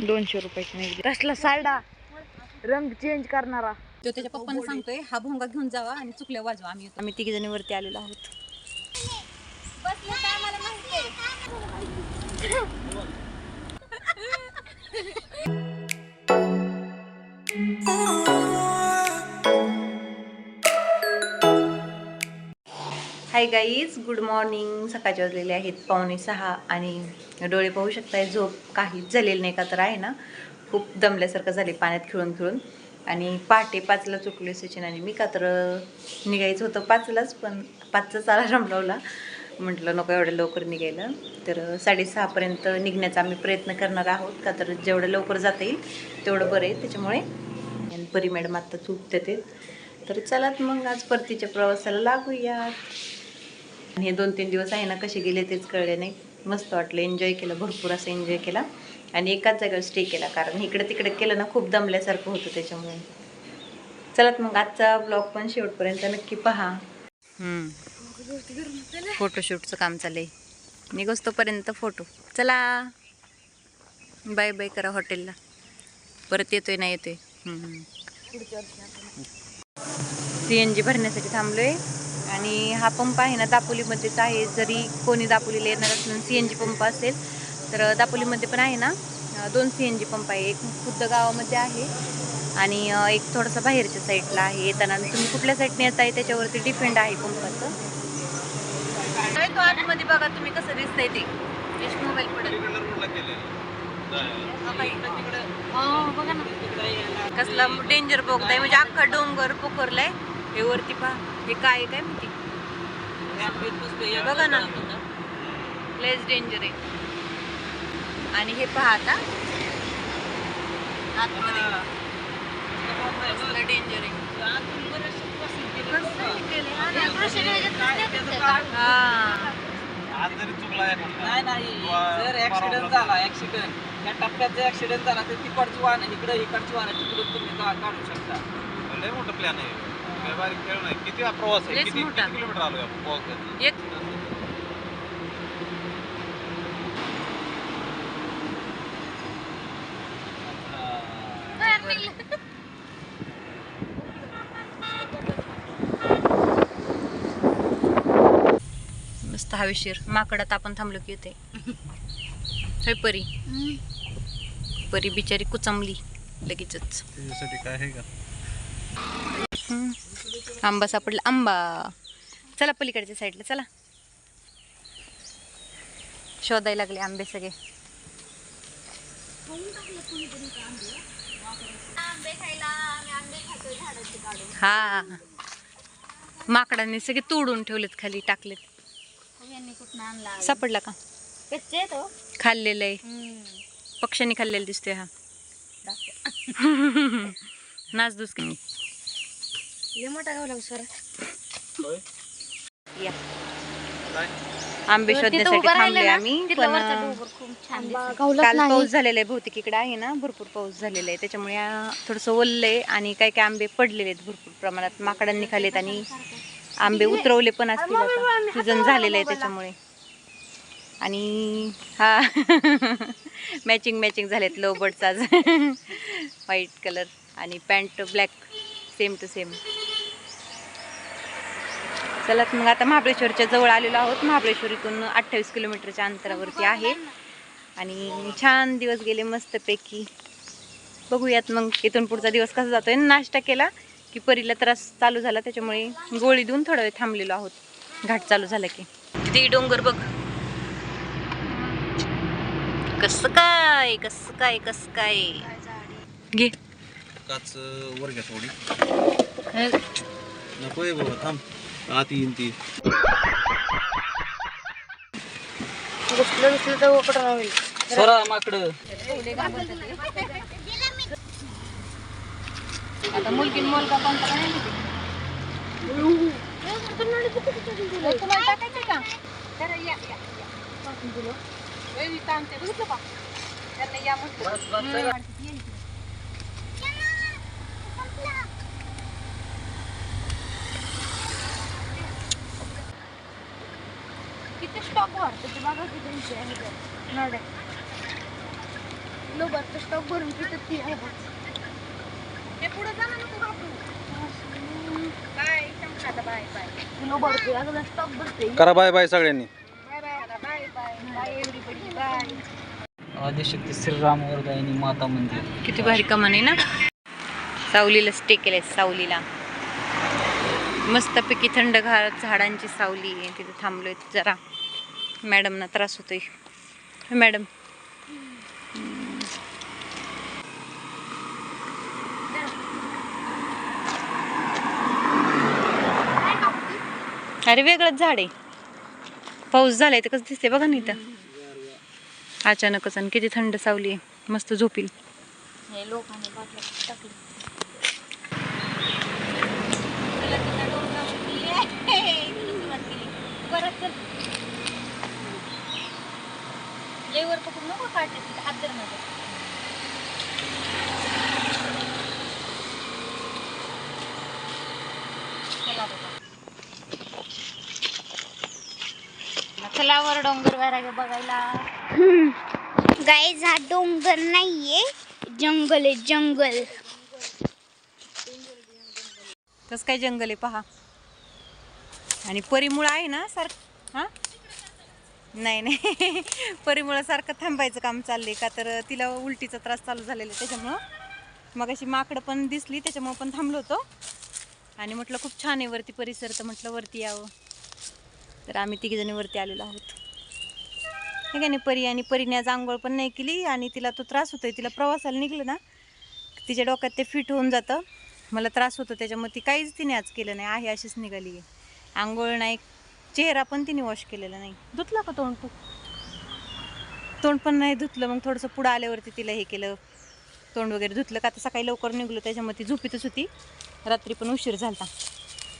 दोनशे रुपयाची नाही कसला साडा रंग चेंज करणारा. तो त्याच्या पप्पांना सांगतोय हा भोंगा घेऊन जावा आणि चुकल्या वाजवा आम्ही आम्ही तिघी जणी वरती आलेलो आहोत. हाय गाईज गुड मॉर्निंग सकाळचे वाजलेले आहेत पावणे सहा आणि डोळे पाहू शकताय झोप काहीच झालेली नाही का तर आहे ना? खूप दमल्यासारखं झाले पाण्यात खिळून खिळून. आणि पहाटे पाचला चुकले सचिन आणि मी का तर निघायचं होतं पाचलाच पण पाचचाच अलाराम लावला. म्हटलं नको एवढ्या लवकर निघायला. तर साडेसहापर्यंत निघण्याचा आम्ही प्रयत्न करणार आहोत. का तर जेवढं लवकर जाता येईल तेवढं बरं आहे. त्याच्यामुळे आणि परी मॅडम आत्ता चूक देते तर चलात मग आज परतीच्या प्रवासाला लागूयात. हे दोन तीन दिवस आहे ना कसे गेले तेच कळले नाही. मस्त वाटलं एन्जॉय केलं भरपूर असं एन्जॉय केला. आणि एकाच जागेवर स्टे केला कारण इकडे तिकडे केलं ना खूप दमल्यासारखं होतं त्याच्यामुळे. चलात मग आजचा ब्लॉग पण शेवटपर्यंत नक्की पहा. फोटोशूटचं काम चाललंय. निघोस तोपर्यंत फोटो चला. बाय बाय करा हॉटेलला परत येतोय ना येतोय. सी एन जी भरण्यासाठी थांबलोय. आणि हा पंप आहे ना दापोलीमध्येच आहे. जरी कोणी दापोलीला येणार असलं सी एन जी पंप असेल तर दापोलीमध्ये पण आहे ना दोन सी एन जी पंप आहे. एक खुद्द गावामध्ये आहे आणि एक थोडासा बाहेरच्या साईडला आहे येताना. तुम्ही कुठल्या साईडने येताय त्याच्यावरती डिपेंड आहे पंपाचं. काय तो आतमध्ये बघा तुम्ही कसं दिसतंय ते. मोबाईल बघा ना. कसला डेंजर बघताय म्हणजे अख्खा डोंगर पोखरलाय. हे वरती पहा. हे काय आहे काय माहिती? बघा ना. लेस डेंजर आहे. आणि हे पहा आता. आतमध्ये. कसलं डेंजर आहे. हा आज जरी चुकला नाही नाही. किंवा जर ऍक्सिडेंट झाला ऍक्सिडेंट या टप्प्यात जर ऍक्सिडेंट झाला तर तिकडची वाहन इकडे इकडची वाहन तिकडून तुम्ही का- काढू शकता. लय मोठा प्लॅन आहे. खेळ नाही किती हा प्रवास आहे? लयच किती मोठा. किती किलोमीटर आलोय आपण प्रवास? करत? एक मस्त हवेशीर माकडात आपण थांबलो की होय परी? परी बिचारी कुचमली लगेचच. त्याच्यासाठी काय आहे का? हम्म. आंबा सापडला. आंबा. चला पलीकडच्या साईडला चला. शोधायला लागले आंबे सगळे. हा. माकडांनी सगळे तोडून ठेवलेत खाली टाकलेत. सापडला का? कच्चे तो खाल्लेलं आहे. पक्ष्यांनी खाल्लेलं दिसतोय हा. नाचदूस की मी मोठा गावला सर. होय? या. काय? आंबे शोधण्यासाठी थांबले आम्ही पण खूप छान काल पाऊस झालेला आहे बहुतेक इकडे आहे ना भरपूर पाऊस झालेला आहे. त्याच्यामुळे थोडंसं ओललं आहे आणि काही काही आंबे पडलेले आहेत भरपूर प्रमाणात. माकडांनी खाल्लेत आणि आंबे उतरवले पण असतील आता. सीझन झालेलं आहे त्याच्यामुळे. आणि हा मॅचिंग मॅचिंग झालेत लो बर्ड्स आज व्हाईट कलर आणि pant black same to same. चला मग आता महाबळेश्वरच्या जवळ आलेलो आहोत. महाबळेश्वर इथून अठ्ठावीस किलोमीटरच्या अंतरावरती आहे. आणि छान दिवस गेले मस्तपैकी. बघूयात मग इथून पुढचा दिवस कसा जातोय. नाश्ता केला की परीला त्रास चालू झाला त्याच्यामुळे गोळी देऊन थोडा वेळ थांबलेलो आहोत. घाट चालू झाला की. तिथे डोंगर बघ. कसं काय कसं काय कसं काय? घे. काच वर घ्या थोडी. नको आहे बाबा थांब. आत येईन ती सोरा माकड आता मुलगी मुलगा कोणता का नाही माहिती. तुम्हाला टाकायचं का तर या या या. ए, इथं आणते बघितलं का त्यांना या म्हटलं. किलो पुढे जा ना नको. बाय आता बाय बाय. किलो भरते करा बाय बाय सगळ्यांनी. बाय बाय आता bye bye. Bye everybody bye. Adishakti Shriram Varadayini माता मंदिर. किती भारी कमान आहे ना? सावलीला स्टे केलंय सावलीला. मस्तपैकी थंडगार झाडांची सावली आहे तिथे थांबलोय जरा. मॅडमना त्रास होतोय. मॅडम? अरे वेगळंच झाड आहे. पाऊस झालाय तर कसं दिसते बघा ना इथं. अचानकच आणि किती थंड सावली आहे. मस्त झोपील. हे लोकांनी बाटल्या टाकली वर पकडून नको काढते तिथे हात धर माझा चला बाबा. चला वर डोंगर वैराग्य बघायला. गाईज हा डोंगर नाहीये. जंगल आहे जंगल. कसं काय जंगल आहे पहा. आणि परिमुळ आहे ना सार हा? नाही नाही. परिमुळा सारखं थांबायचं काम चाललंय का? तर तिला उलटीचा त्रास चालू झालेला आहे त्याच्यामुळं. मग अशी माकडं पण दिसली त्याच्यामुळं पण थांबलो होतो. आणि म्हटलं खूप छान आहे वरती परिसर. तर म्हटलं वरती यावं. तर आम्ही तिघीजणी वरती आलेलो आहोत. हे काय नाही परी आणि परीने आज आंघोळ पण नाही केली आणि तिला तो त्रास होतोय. तिला प्रवासाला निघलं ना तिच्या डोक्यात ते फिट होऊन जातं. मला त्रास होतो त्याच्यामुळे ती काहीच तिने आज केलं नाही. आहे अशीच निघाली. आहे आंघोळ नाही चेहरा पण तिने वॉश केलेला नाही. धुतला का तोंड तू? तोंड पण नाही धुतलं मग थोडंसं पुढं आल्यावरती तिला हे केलं. तोंड वगैरे धुतलं का आता सकाळी लवकर निघलो त्याच्यामुळे ती झोपीतच होती. रात्री पण उशीर झालता.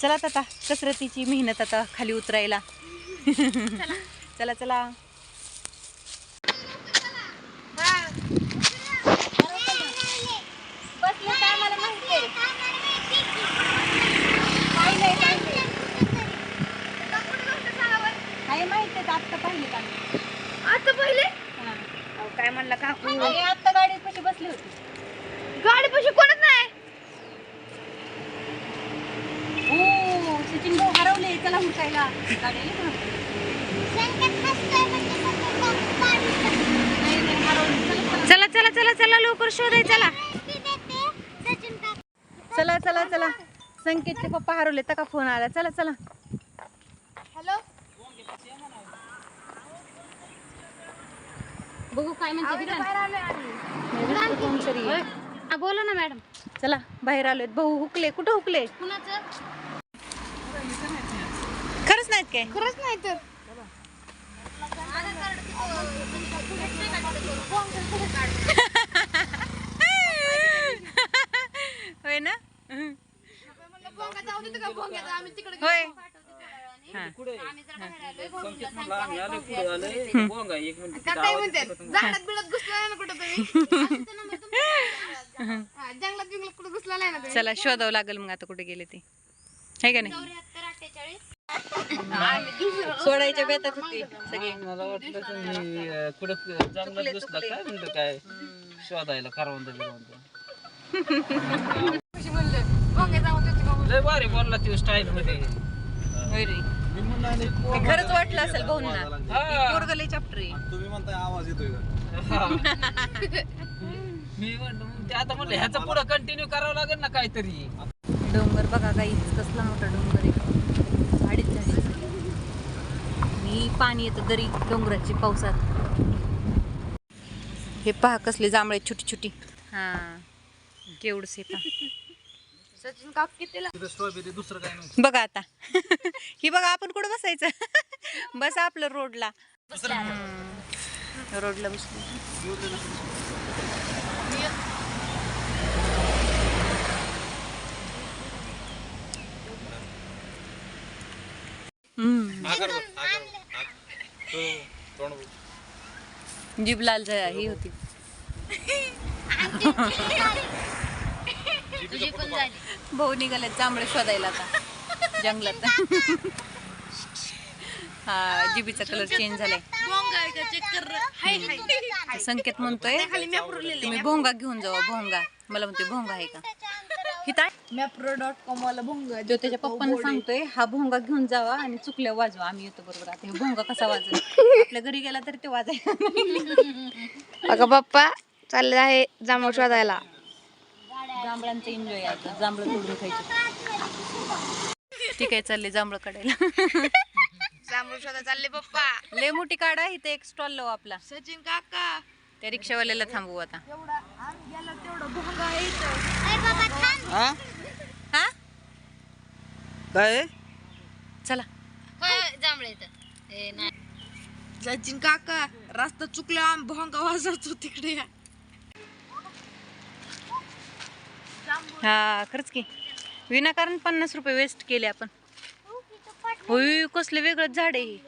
चला आता कसरतीची मेहनत आता खाली उतरायला. चला चला बसलं काय मला माहिती आहे काय नाही काय नाही काय माहिती आहे आत्ता पाहिले का आता पहिले? अहो, काय म्हणलं काकू आणि आता गाडीत कशी बसली होती. गाडी पशी कोणच नाही? हो सचिन भाऊ हरवले चला हुडकायला गाडी आली का? चला चला चला चला लवकर शोधाय चला. चला चला चला. संकेतचे पप्पा हरवले तर का फोन आला? चला चला. बघू काय कोणतरी बोला ना मॅडम. चला बाहेर आलोय. भाऊ हुकले. कुठं हुकले? कुणाचं? खरंच नाहीत काय? खरंच नाही तर. होय ना? होय. हा. काय झाडात बिडात घुसला नाही ना कुठं तुम्ही? जंगलात बिंगलात कुठं घुसला नाही ना तुम्ही? चला शोधावं लागेल मग आता कुठे गेले ते. आहे का नाही? सोडायच्या बेतात होती. सगळी. मला वाटलं तुम्ही अं, कुठं जंगलात घुसला काय म्हणतो काय? शोधायला करवंद बिरवंद कशी म्हणलं भोंगे जाऊन त्याची का लय भारी बोलला त्यो स्टाईल मध्ये. होय रे. ते खरंच वाटलं असेल भाऊंना. हा. पोरगं लय चॅप्टर आहे. तुम्ही म्हणताय आवाज येतोय का मी म्हणतो मग ते आता म्हणलं ह्याचं पुढं कंटिन्यू करावं लागेल ना काहीतरी. डोंगर बघा काहीच कसला मोठा डोंगर आहे. अडीच आणि पाणी येतं दरी डोंगराची पावसात. हे पहा कसले जांभळे छोटी छोटी हा. केवढस पहा. सचिन काप किती तिथं स्ट्रॉबेरी दुसरं काय नव्हतं. बघा आता. ही बघा आपण कुठं बसायचं? बस आपलं रोडला. हम्म. रोडला बसलो हम्म. आकार बघ, आकार बघ, आकार. हो, तोंड बघ. जीभ लाल झा- ही होती. तुझी पण झाली. भाऊ निघाले जांभळे शोधायला आता. जंगलात. हा जिबीचा कलर चेंज झालाय. भोंगा तर संकेत म्हणतोय तुम्ही भोंगा घेऊन जावा भोंगा. मला म्हणतोय भोंगा आहे का? हिता मॅप्रो डॉट कॉम वाला भंग जो त्याच्या पप्पांना सांगतोय हा भोंगा घेऊन जावा आणि चुकल्या वाजवा. आम्ही येतो बरोबर. आता हे भोंगा कसा वाजवा आपल्या घरी गेला तरी ते वाजायला अगं पप्पा चालले आहे जांभूळ शोधायला. जांभळांचं एन्जॉय आता. जांभळं तोडून खायचे. ठीक आहे चालले जांभळं काढायला. जांभूळ शोधायला चालले पप्पा. लय मोठी काढा इथे एक स्टॉल लावू आपला. सचिन काका. त्या रिक्षावाल्याला थांबवू आता. एवढा आम्ही गेला तेवढं भंग आहे इथं. हा? हा? काय? चला. सचिन काका रस्ता चुकला आम्ही भोंगा वाजवतो तिकडे या. हा खरंच की. विनाकारण पन्नास रुपये वेस्ट केले आपण. होय कसलं वेगळंच झाड आहे हे.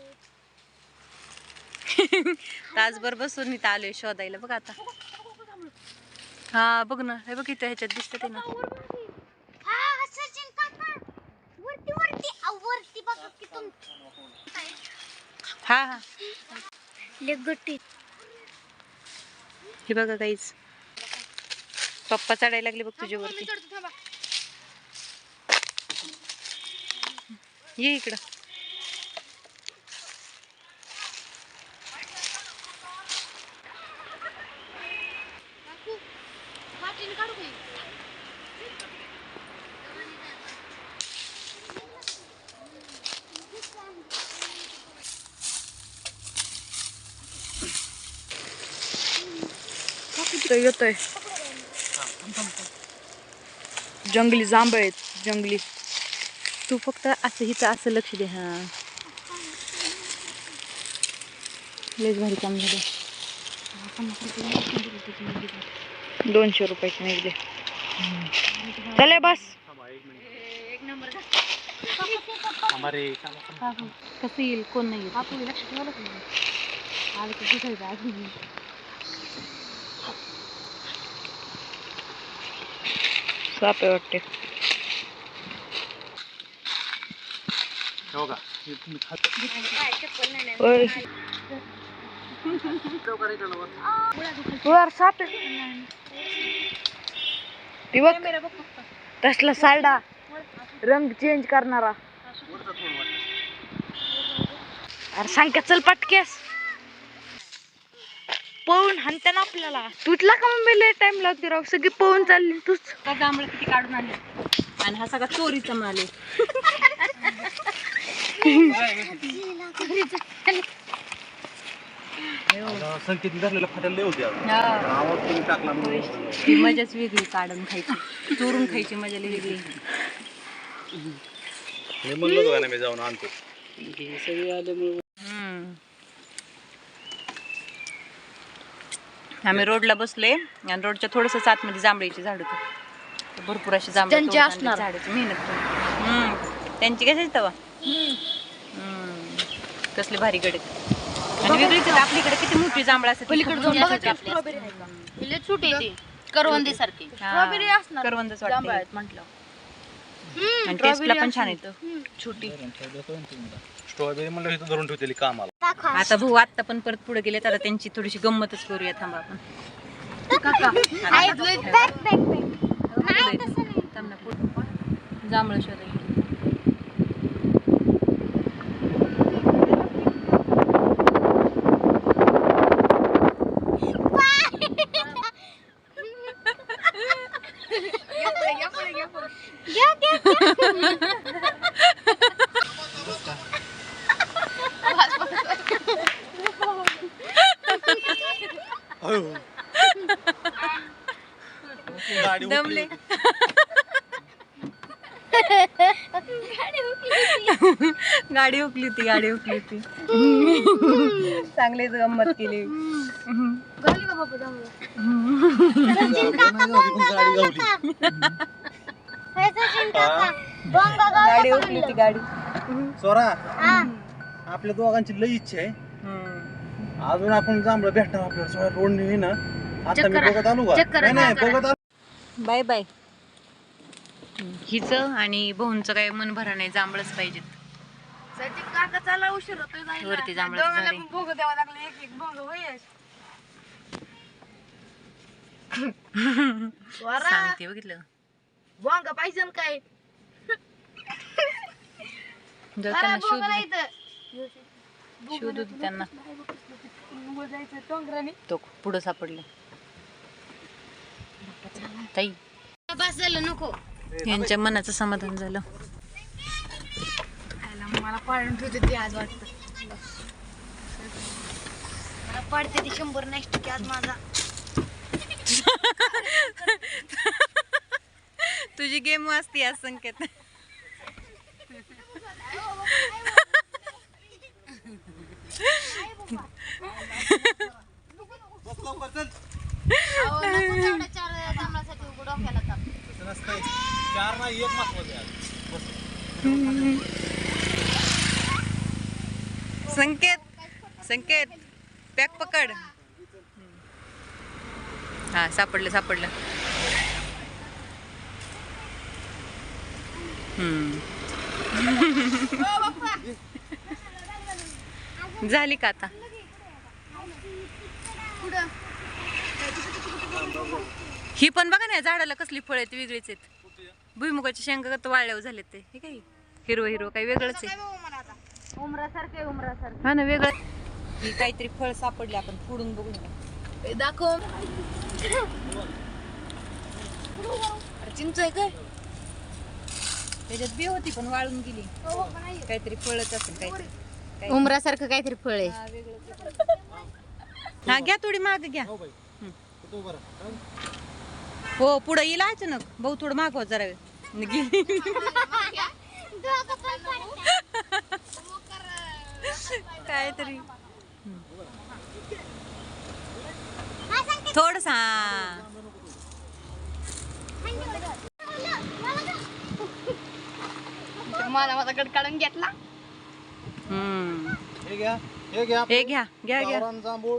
तासभर बसून इथं आलोय शोधायला बघ आता. हा बघ ना हे बघ इथं ह्याच्यात दिसत ते ना. हा हा. हे बघा काहीच. पप्पा चढायला लागले बघ तुझ्यावरती. ये इकडं. येतोय. जंगली जांभळ आहेत जंगली. तू फक्त असं हिचं असं लक्ष दे हा. लयच भारी काम झालं. दोनशे रुपयाचे निघले चले बस. कसं येईल कोण नाही साप आहे वाटते. वर साप. ती बघ. तसला सालडा रंग चेंज करणारा. अरे सांग चल पटकेस. पळून हाणते ना आपल्याला तुटला का मग लय टाइम लागते राव सगळी पळून चालली तूच का जांभळं किती काढून आणले आणि हा सगळा चोरीचा माल आहे संकेत धरलेला फाटायला लय होते आता. हा. आवाज तुम्ही टाकला म्हणून. ती मजाच वेगळी काढून खायची चोरून खायची मजा लई वेगळी हे म्हणलं ना मी जाऊन आणतो हम्म. आम्ही रोडला बसलोय आणि रोडच्या थोडस आतमध्ये जांभळीची झाड होती. भरपूर अशी जांभळी त्यांची असणार. झाडाची मेहनत करून. हम्म. त्यांची कशाची तवा? कसली भारी गडे. आणि वेगळीच आहेत. आपलीकडे किती मोठी जांभळ असते पलीकडे जाऊन स्ट्रॉबेरी करवंदी सारखी. स्ट्रॉबेरी असणार. करवंदच जांभळं वाटते आहेत म्हटलं. आणि टेस्टला पण छान येतं. छोटी. स्ट्रॉबेरी म्हणलं इथं धरून ठेवतेली कामाला. आता भाऊ आता पण परत पुढे गेले तर त्यांची थोडीशी गंमतच करूया थांबा आपण. थांब ना, पुढं. जांभळं गाडी हुकली होती गाडी हुकली होती. चांगलीच गंमत केली. गाडी हुकली होती गाडी. स्वरा आपल्या दोघांची लई इच्छा आहे. हम्म. अजून आपण जांभळं भेटणार आपल्याला रोड नाही ना. आता मी बघत आलो का? नाही बघत आलो. Bye bye. हिचं आणि भाऊंचं काय मन भरा नाही जांभळच पाहिजेत. काका चला उशीर होतोय जायला. वरती जांभळं दोघांना झाली. पण भोग द्यावं लागलं एक एक भोग होय स्वरा सांगते बघितलं भोंगा पाहिजे ना काय जर त्यांना शोध. शोध होती त्यांना तो पुढं सापडलं ताई बस झालं नको यांच्या मनाचं समाधान झालं मला पाडून ठेवते ते आज वाटतं. मला पडते ती शंभर नेक्स्ट की आज माझा. तुझी गेम वाजती आज संकेत. बस लवकर चल अहो, नको तेवढं चार नाही एक महत्वाचं. संकेत संकेत पॅक पकड. हा सापडलं सापडलं. हम्म. झाली का आता? ही पण बघा ना या झाडाला कसली फळ आहेत वेगळीच आहेत. भुईमुगाची शेंगा वाळल्यावर झाले ते. हे काही हिरवं हिरवं काही वेगळंच आहे. उमरासारखे उमरासारखे. हा ना वेगळं. ही काहीतरी फळ सापडले आपण फोडून बघून. दाखव. अरे चिंच आहे काय? त्याच्यात बी होती पण वाळून गेली. काहीतरी फळच असेल काहीतरी. काही- उमरासारखं काहीतरी फळ आहे. हा. हा घ्या थोडी माग घ्या. हो. हो. पुढं येईल अचानक भाऊ थोडं मागव जरा वेळ. गेली. काहीतरी. हा. थोडस हा. मला माझा गड काढून घेतला. हम्म. हे घ्या हे घ्या हे घ्या घ्या घ्या. गावरान जांभूळ.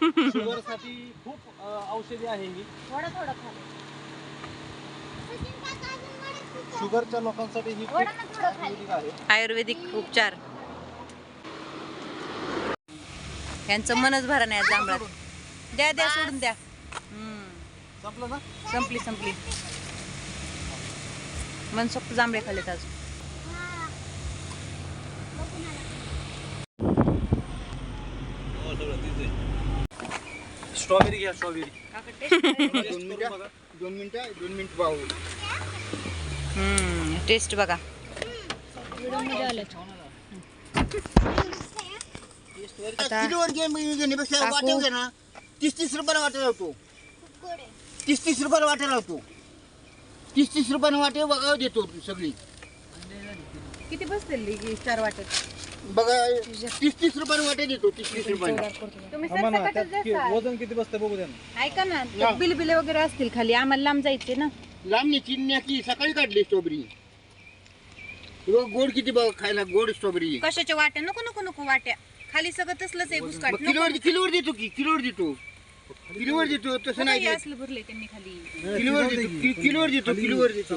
शुगरसाठी खूप अं, औषधी आहे ही. थोडं थोडं खाली. शुगरच्या लोकांसाठी ही खूप वडा ना थोडं खाली. आयुर्वेदिक आहे आयुर्वेदिक उपचार. यांचं मनच भरा नाही जांभळात द्या द्या सोडून द्या. हम्म. संपलं ना? संपली संपली. मनसोक्त जांभळे खाल्लेत आज स्ट्रॉबेरी घ्या स्ट्रॉबेरी. दोन मिनिटं दोन मिनिटं दोन मिनिट भाऊ हम्म टेस्ट बघा. आता किलोवर घे मी घेण्यापेक्षा. वाटेल घे ना? तीस तीस रुपयाला वाटेल लावतो. तीस तीस रुपयाला वाटेल लावतो तीस तीस रुपयाने वाटे बघा देतो सगळी. किती बसलेली चार वाटत बघा तीस तीस रुपयाने वाटे देतो तीस तीस तुम्ही सरसकटच देता. वजन किती बसतं बघू द्या ना ऐका ना त्यात बिलबिले वगैरे असतील खाली. आम्हाला लांब जायचे ना. लांबणी चिन्याची सकाळी काढली स्ट्रॉबेरी. बघा, गोड किती बघा खायला गोड स्ट्रॉबेरी. कशाच्या वाट्या नको नको नको वाट्या. खाली सगळं तसलंच आहे बुसकाट मग किलोवर किलोवर देतो की? किलोवर देतो. किलोवर देतो तसं नाही देत. असलं भरले त्यांनी खाली. किलोवर देतो कि- किलोवर देतो किलोवर देतो.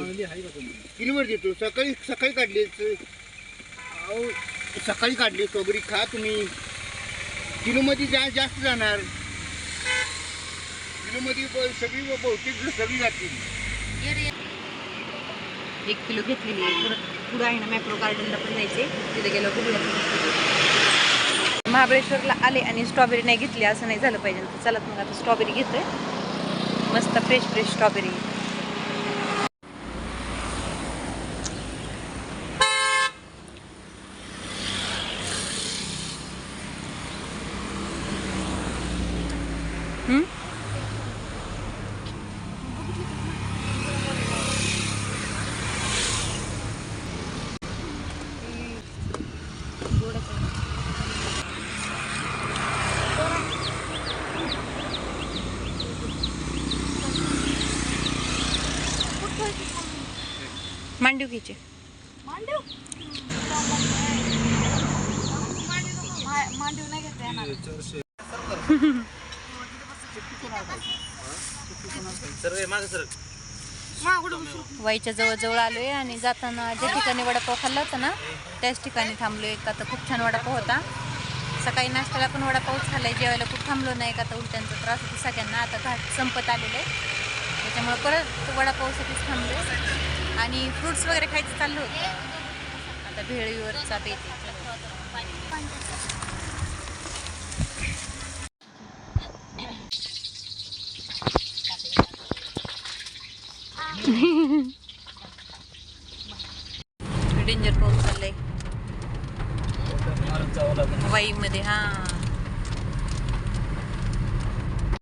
किलोवर देतो. सकाळी सकाळी काढले अहो सकाळी काढले स्ट्रॉबेरी खा तुम्ही. किलोमध्ये जा जास्त जाणार. किलोमध्ये ब- सगळी ब- बहुतेक सगळी जातील. एक किलो घेतलेली आहे. पुढं आहे ना मॅप्रो गार्डनला पण जायचे तिथे गेलो बघूया. महाबळेश्वरला आले आणि स्ट्रॉबेरी नाही घेतली असं नाही झालं पाहिजे. तर चला मग आता स्ट्रॉबेरी घेतोय. मस्त फ्रेश फ्रेश स्ट्रॉबेरी हम्म? मांडीव? घ्यायचे नाही घेता सर मागे सर वाईच्या जवळजवळ आलोय आणि जाताना ज्या ठिकाणी वडापाव खाल्ला होता ना त्याच ठिकाणी थांबलोय. का तर खूप छान वडापाव होता. सकाळी नाश्त्याला पण वडापावच खाल्लाय जेवायला खूप थांबलो नाही का तर उलट्यांचा त्रास होतो सगळ्यांना. आता घाट संपत आलेलं आहे. त्याच्यामुळे परत वडापावसाठीच थांबलोय. आणि फ्रुट्स वगैरे खायचं चाललं होतं. आता भेळीवरचा बेत